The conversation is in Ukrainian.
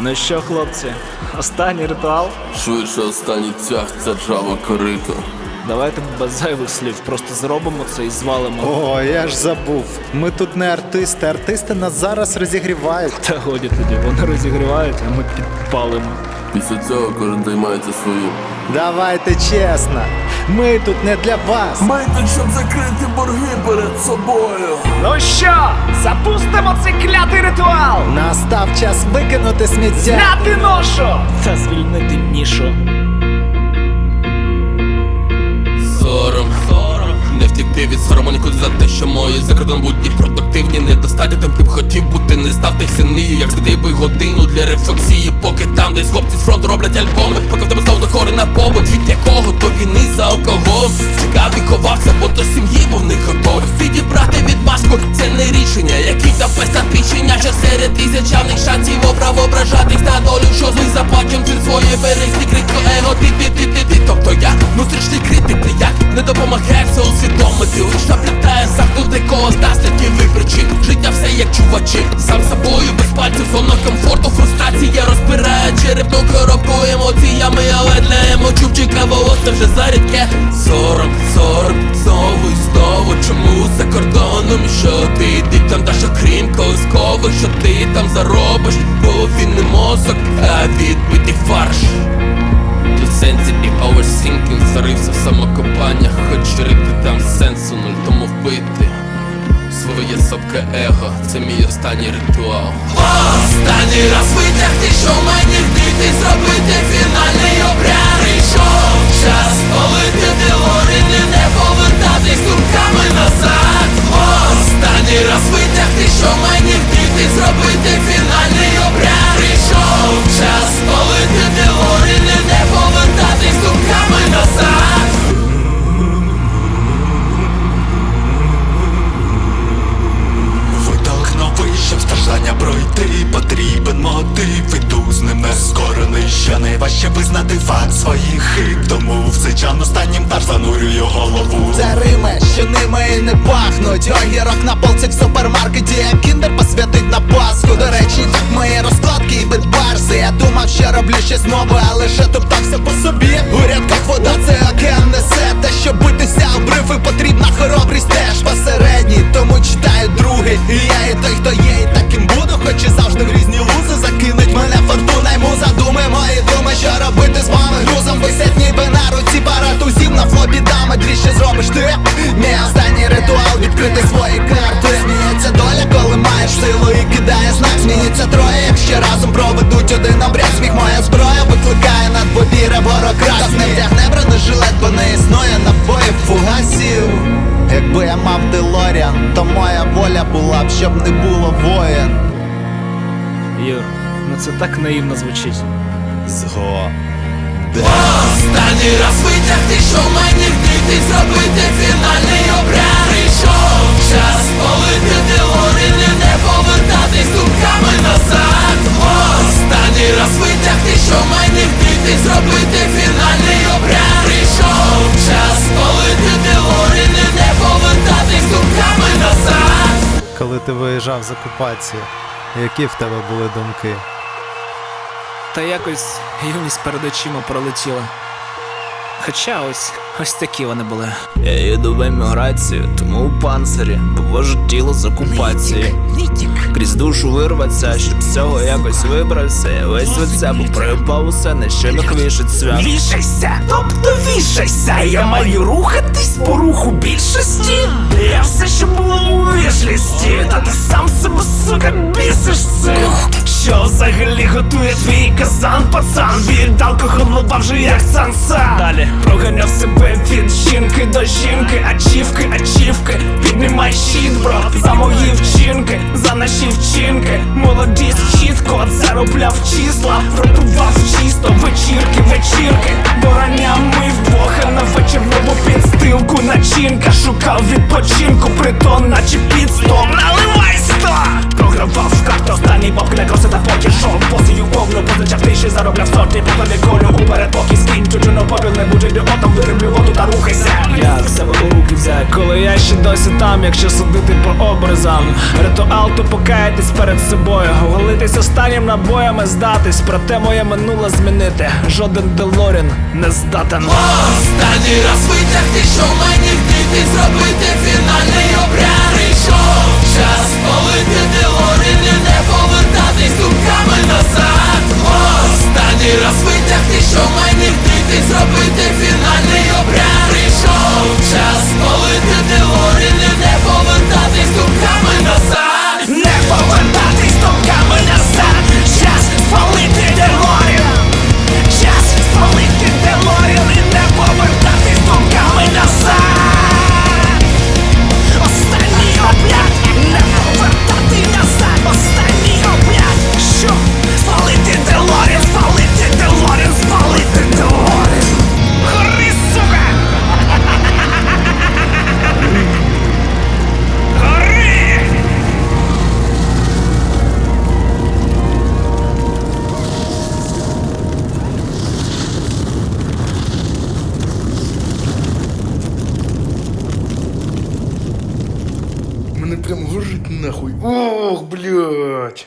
Ну що, хлопці, останній ритуал? Швидше останній тяг це джава корито. Давайте без зайвих слів, просто зробимо це і звалимо. О, я ж забув. Ми тут не артисти, артисти нас зараз розігрівають. Та годі тоді, вони розігрівають, а ми підпалимо. Після цього кожен займається своїм. Давайте чесно. Ми тут не для вас. Ми тут, щоб закрити борги перед собою. Ну що, запустимо цей клятий ритуал! Настав час викинути сміття. Зняти ношу! Та звільнити нішу. Сором, не втікти від сорому нікуди за те, що мої за кордон будні продуктивні, недостатньо тим, ким хотів бути, не став ти синію, як би годину для рефлексії, поки там десь хлопці з фронту роблять альбоми, поки до сім'ї був не готовий Відібрати від маску це не рішення, які та пестатичення, що серед тисячавних шансів обрав ображатись на долю, що злий заплачем ти своє берегти критко его, ти ти ти ти ти Тобто я внутрішній критик, ніяк не допомагає все усвідомити. Лиш наплітає замкнути когось наслідків і причин Життя все як чувачі, сам собою без пальців, зона комфорту, фрустрація розбирає черепну коробку емоціями, але для емочубчика волосся вже зарідке і що ти. Дітям даш окрім колискових, що ти там заробиш, не мозок, а відбитий фарш. Сенсі і оверсінкінг зарився в самокопаннях, хоч рити там сенсу нуль, тому вбити Своє сопке его, це мій останній ритуал Ще визнати факт своїх хиб. Тому в цей час останнім даш занурюю голову Це рими, що ними не пахнуть. Огірок на полці в супермаркеті. Як кіндер посвятить на Пасху. До речі, так мої розкладки і битбарси Я думав, що роблю щось нове, а лише топтався по собі. У рядках вода це океан несе. Те, щоб битися обриви, потрібна хоробрість теж посередній. Тому читаю другий І я і той, хто є, і таким буду Хоч і завжди на флопі дами Дві ще зробиш ти. Мій останній ритуал відкрити свої карти. Зміниться доля, коли маєш силу і кидає знак. Зміниться троє, якщо разом проведуть один обряд. Сміх моя зброя викликає на двобіре ворог раз. Не втягне бронежилет, бо не існує набоїв фугасів. Якби я мав Делоріан, то моя воля була б, щоб не було воєн Юр, ну це так наївно звучить. Зго Останній раз витягти, що мені вдіти зробити фінальний обряд. Прийшов час полити делорини, не повертатись думками назад. Останній раз витягти, що мені вдіти зробити фінальний обряд. Прийшов час полити делорини, не повертатись думками назад. Коли ти виїжджав з окупації, які в тебе були думки? Та якось юність перед очима пролетіла. Хоча ось ось такі вони були. Я їду в еміграцію, тому у панцирі повожу тіло з окупації. Крізь душу вирваться, щоб з цього якось вибрався. Я весь від себе проїбав усе, на що міг вішать свят. Вішайся, тобто вішайся, я маю рухатись по руху більшості. Я все, що було у вішлісті, та ти сам себе, сука, бісиш цим. Що взагалі готує твій казан, пацан? Від алкоголу вже як санса. Далі. Проганяв себе від жінки до жінки, ачівки, ачівки, піднімай щит, бро, за мої вчинки, за наші вчинки, молодість чітко заробляв числа, ротував чисто, вечірки, вечірки, борання ми вдвох, на вечірному підстилку начинка, шукав відпочинку, притон, наче підстоп, взяти, коли я ще досі там, якщо судити по образам. Ритуал то покаятись перед собою, оголитись останнім набоями здатись, проте моє минуле змінити. Жоден Делорін не здатен. Останній раз витягти, що мені вдіти Зробити фінальний обряд Прийшов час спалити Делорін і не повертатись думками назад Останній раз витягти, що мені вдіти Зробити фінальний обряд нахуй. Ох, блядь.